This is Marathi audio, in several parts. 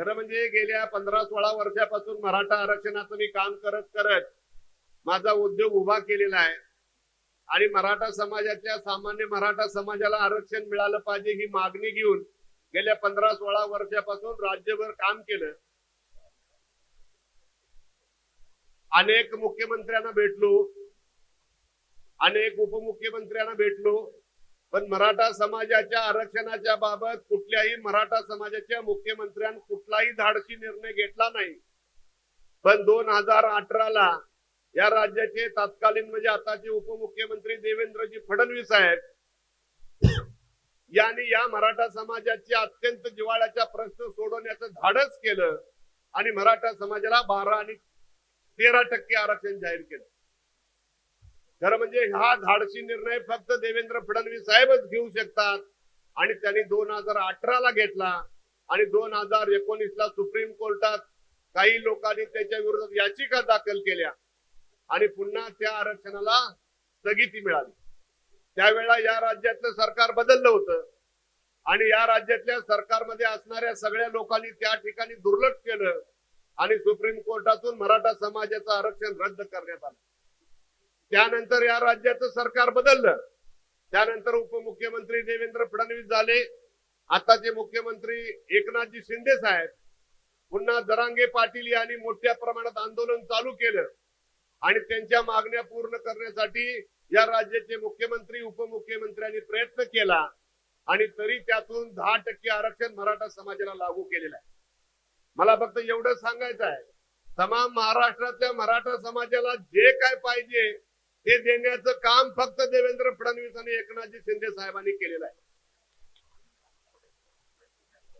खरं म्हणजे गेल्या पंधरा सोळा वर्षापासून मराठा आरक्षणाचं मी काम करत करत माझा उद्योग उभा केलेला आहे. आणि मराठा समाजाच्या सामान्य मराठा समाजाला आरक्षण मिळालं पाहिजे ही मागणी घेऊन गेल्या पंधरा सोळा वर्षापासून राज्यभर काम केलं. अनेक मुख्यमंत्र्यांना भेटलो. अनेक उपमुख्यमंत्र्यांना भेटलो. पण मराठा समाजाच्या आरक्षणाच्या बाबत कुठल्याही मराठा समाजाच्या मुख्यमंत्र्यांनी कुठलाही धाडसी निर्णय घेतला नाही. पण दोन हजार अठराला या राज्याचे तत्कालीन म्हणजे आताचे उपमुख्यमंत्री देवेंद्रजी फडणवीस आहेत. यांनी या मराठा समाजाचे अत्यंत जिवाळ्याचा प्रश्न सोडवण्याचं धाडस केलं आणि मराठा समाजाला बारा आणि तेरा टक्के आरक्षण जाहीर केलं. खरं म्हणजे हा धाडसी निर्णय फक्त देवेंद्र फडणवीस साहेबच घेऊ शकतात. आणि त्यांनी दोन हजार अठराला घेतला आणि दोन हजार एकोणीस ला सुप्रीम कोर्टात काही लोकांनी त्याच्या विरोधात याचिका दाखल केल्या. आणि पुन्हा त्या आरक्षणाला स्थगिती मिळाली. त्यावेळेला या राज्यातलं सरकार बदललं होतं. आणि या राज्यातल्या सरकारमध्ये असणाऱ्या सगळ्या लोकांनी त्या ठिकाणी दुर्लक्ष केलं. आणि सुप्रीम कोर्टातून मराठा समाजाचं आरक्षण रद्द करण्यात आलं. त्यानंतर या राज्याचं सरकार बदललं. त्यानंतर उपमुख्यमंत्री देवेंद्र फडणवीस झाले. आताचे मुख्यमंत्री एकनाथजी शिंदे साहेब पुन्हा दरांगे पाटील यांनी मोठ्या प्रमाणात आंदोलन चालू केलं. आणि त्यांच्या मागण्या पूर्ण करण्यासाठी या राज्याचे मुख्यमंत्री उपमुख्यमंत्र्यांनी प्रयत्न केला. आणि तरी त्यातून दहा टक्के आरक्षण मराठा समाजाला लागू केलेलं आहे. मला फक्त एवढं सांगायचं आहे. तमाम महाराष्ट्रातल्या मराठा समाजाला जे काय पाहिजे हे देण्याचं काम फक्त देवेंद्र फडणवीस आणि एकनाथजी शिंदे साहेबांनी केलेलं आहे.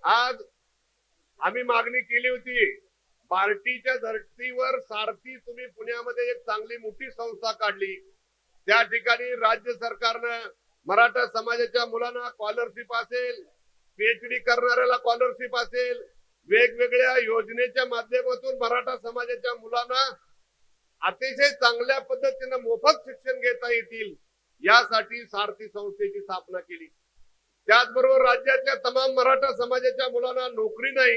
आज आम्ही मागणी केली होती पार्टीच्या धर्तीवर सारथी तुम्ही पुण्यामध्ये एक चांगली मोठी संस्था काढली. त्या ठिकाणी राज्य सरकारनं मराठा समाजाच्या मुलांना स्कॉलरशिप असेल पीएचडी करणाऱ्याला स्कॉलरशिप असेल वेगवेगळ्या योजनेच्या माध्यमातून मराठा समाजाच्या मुलांना अतिशय चांगल्या पद्धतीनं मोफत शिक्षण घेता येतील यासाठी सारथी संस्थेची स्थापना केली. त्याचबरोबर राज्यातल्या तमाम मराठा समाजाच्या मुलांना नोकरी नाही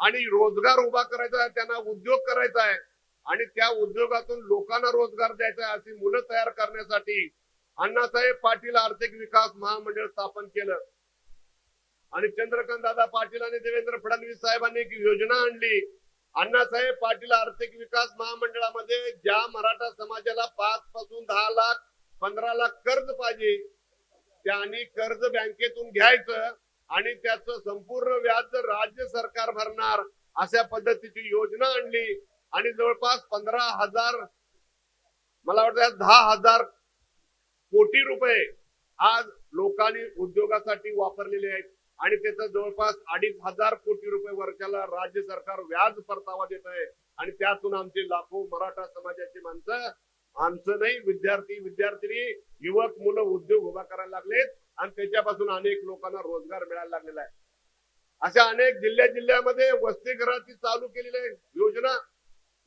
आणि रोजगार उभा करायचा आहे त्यांना उद्योग करायचा आहे आणि त्या उद्योगातून लोकांना रोजगार द्यायचा आहे अशी मुलं तयार करण्यासाठी अण्णासाहेब पाटील आर्थिक विकास महामंडळ स्थापन केलं. आणि चंद्रकांत दादा पाटील आणि देवेंद्र फडणवीस साहेबांनी एक योजना आणली. अण्णासाहेब पाटील आर्थिक विकास महामंडळामध्ये ज्या मराठा समाजाला पाच पासून दहा लाख पंधरा लाख कर्ज पाहिजे त्यांनी कर्ज बँकेतून घ्यायचं आणि त्याचं संपूर्ण व्याज राज्य सरकार भरणार अशा पद्धतीची योजना आणली. आणि जवळपास पंधरा हजार मला वाटतं दहा हजार कोटी रुपये आज लोकांनी उद्योगासाठी वापरलेले आहेत. आणि त्याचा जवळपास अडीच हजार कोटी रुपये वर्षाला राज्य सरकार व्याज परतावा देत आहे आणि त्यातून आमचे लाखो मराठा समाजाची माणसं माणसं नाही विद्यार्थी विद्यार्थिनी युवक मुलं उद्योग उभा करायला लागलेत आणि त्याच्यापासून अनेक लोकांना रोजगार मिळायला लागलेला आहे. अशा अनेक जिल्ह्या जिल्ह्यामध्ये वसतिगृहाची चालू केलेल्या योजना.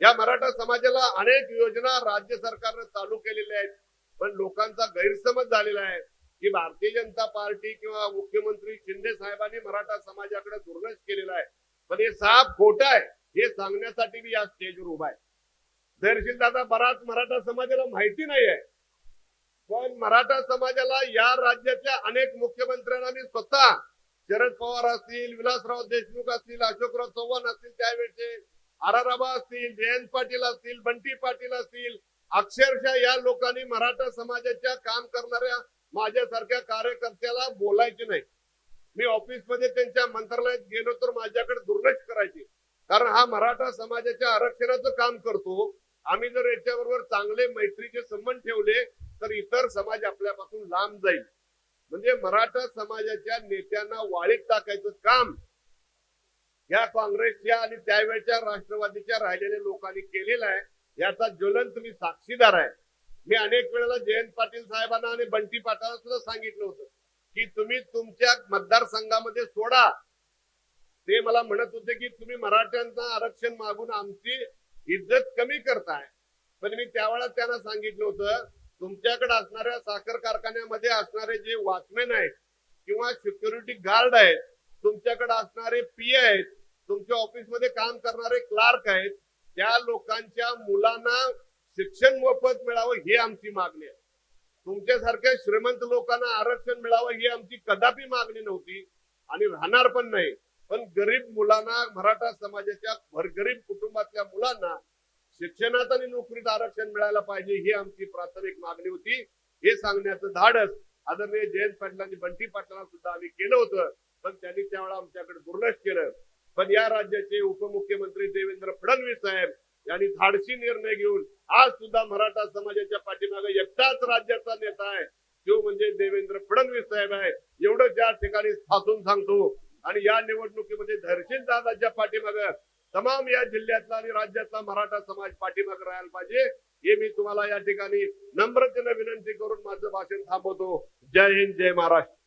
या मराठा समाजाला अनेक योजना राज्य सरकारनं चालू केलेल्या आहेत. पण लोकांचा गैरसमज झालेला आहे. की भारतीय जनता पार्टी किंवा मुख्यमंत्री शिंदे साहेबांनी मराठा समाजाकडे दुर्लक्ष केलेलं आहे. पण हे साफ खोट आहे. हे सांगण्यासाठी मी या स्टेजवर उभा आहे. धैर्यशील दादा बराच मराठा समाजाला माहिती नाही आहे पण मराठा समाजाला या राज्याच्या अनेक मुख्यमंत्र्यांना मी स्वतः शरद पवार असतील विलासराव देशमुख असतील अशोकराव चव्हाण असतील त्यावेळेचे आराराबा असतील जयंत पाटील असतील बंटी पाटील असतील अक्षरशः या लोकांनी मराठा समाजाच्या काम करणाऱ्या माझ्यासारख्या कार्यकर्त्याला बोलायचे नाही. मी ऑफिसमध्ये त्यांच्या मंत्रालयात गेलो तर माझ्याकडे दुर्लक्ष करायचे. कारण हा मराठा समाजाच्या आरक्षणाचं काम करतो. आम्ही जर याच्याबरोबर चांगले मैत्रीचे संबंध ठेवले तर इतर समाज आपल्यापासून लांब जाईल. म्हणजे मराठा समाजाच्या नेत्यांना वाळीत टाकायचं काम या काँग्रेसच्या आणि त्यावेळच्या राष्ट्रवादीच्या राहिलेल्या लोकांनी केलेलं आहे. याचा ज्वलंत मी साक्षीदार आहे. मी अनेक वेळेला जयंत पाटील साहेबांना आणि बंटी पाटलांना सुद्धा सांगितलं होतं की तुम्ही तुमच्या मतदारसंघामध्ये सोडा. ते मला म्हणत होते की तुम्ही मराठ्यांचा आरक्षण मागून आमची इज्जत कमी करताय. पण मी त्यावेळेला त्यांना सांगितलं होतं तुमच्याकडे असणाऱ्या साखर कारखान्यामध्ये असणारे जे वॉचमॅन आहेत किंवा सिक्युरिटी गार्ड आहेत तुमच्याकडे असणारे पी आहेत तुमच्या तुमच्या ऑफिसमध्ये काम करणारे क्लार्क आहेत त्या लोकांच्या मुलांना शिक्षण मोफत मिळावं ही आमची मागणी आहे. तुमच्यासारख्या श्रीमंत लोकांना आरक्षण मिळावं ही आमची कदापि मागणी नव्हती आणि राहणार पण नाही. पण गरीब मुलांना मराठा समाजाच्या भरगरीब कुटुंबातल्या मुलांना शिक्षणात आणि नोकरीत आरक्षण मिळायला पाहिजे ही आमची प्राथमिक मागणी होती. हे सांगण्याचं धाडस आदरणीय जयंत पाटील आणि बंटी पाटलांना सुद्धा आम्ही केलं होतं. पण त्यांनी त्यावेळेला आमच्याकडे दुर्लक्ष केलं. पण या राज्याचे उपमुख्यमंत्री देवेंद्र फडणवीस साहेब यांनी धाडसी निर्णय घेऊन आज सुद्धा मराठा समाजाच्या पाठीमागे एकटाच राज्याचा नेता आहे. तो म्हणजे देवेंद्र फडणवीस साहेब आहे. एवढं ज्या ठिकाणी ठासून सांगतो आणि या निवडणुकीमध्ये धैर्यशील दादाच्या पाठीमागे तमाम या जिल्ह्यातला आणि राज्यातला मराठा समाज पाठीमागे राहायला पाहिजे हे मी तुम्हाला या ठिकाणी नम्रतेनं विनंती करून माझं भाषण थांबवतो. जय हिंद जय महाराष्ट्र.